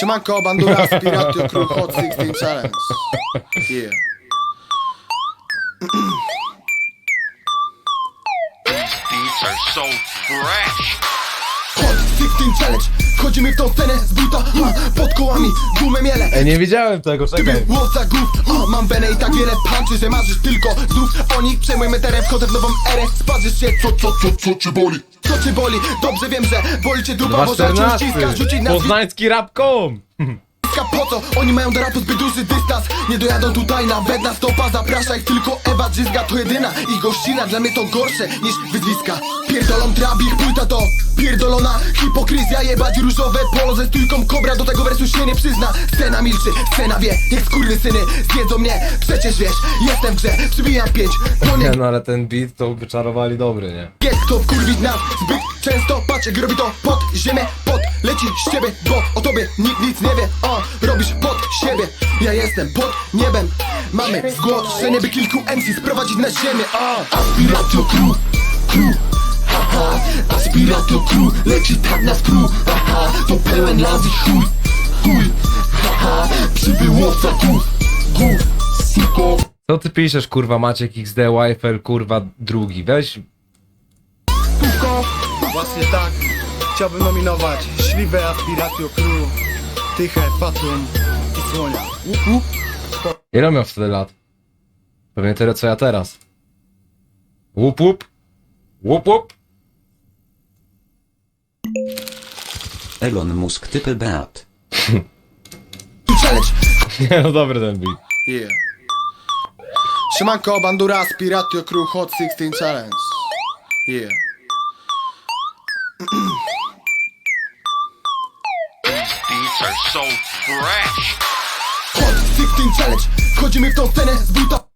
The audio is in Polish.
Siemanko, bandura, Spiratio, Crew, Hot 16 Challenge. Yeah. Beats are so fresh. Hot 16 Challenge. Wchodzimy w tą scenę z buta, ha, pod kołami, gumę miele. Ej, nie widziałem tego, czekaj. Łowca głów, o, mam wenę i tak wiele punczy, że marzysz tylko znów o nich Przejmujemy teren, wchodzę w nową erę, sparzysz się, co, co, co, co cię boli? Co cię boli? Dobrze wiem, że boli cię dupa, bo zaczął 14. ściskać, rzucić na Poznański rap.com Ka po co? Oni mają do rapu zbyt duży dystans Nie dojadą tutaj nawet na stopa Zaprasza ich tylko Ewa Drzyzga To jedyna ich gościna Dla mnie to gorsze niż wyzwiska Pierdolą trap ich płyta to Pierdolona hipokryzja Jebać różowe polo ze stójką kobra Do tego wersu się nie przyzna. Scena milczy, scena wie Jak syny zjedzą mnie. Przecież wiesz, jestem w grze Przybijam pięć To nie Nie no, ale ten beat to wyczarowali dobry, nie? jest kto wkurwić nas zbyt często Patrz jak robi to pod ziemię Pod leci z ciebie, bo o tobie nikt nic nie wie O, robisz pod siebie. Ja jestem pod niebem Mamy zgłoszenie by kilku MC sprowadzić na ziemię O, Aspiratio crew, crew Haha, Crew Leci tak na skrót Haha, to pełen lazy chuj Chuj, haha Przybyło suko Co ty piszesz, kurwa, Maciek XD, Wi-Fi, kurwa, drugi? Weź, Suko Właśnie tak, chciałbym nominować Śliwe Aspiratio Crew, Tyche, Fatum i Słonia. ile miał wtedy lat? Pewnie tyle, co ja teraz. Łup, łup. Łup, łup. Elon Musk typy beat. Challenge Nie no, dobry ten beat. Yeah. Siemanko, bandura, Spiratio Crew, Hot 16 Challenge. Yeah. Beats are so fresh. Hot 16 Challenge. Wchodzimy w tą scenę z buta.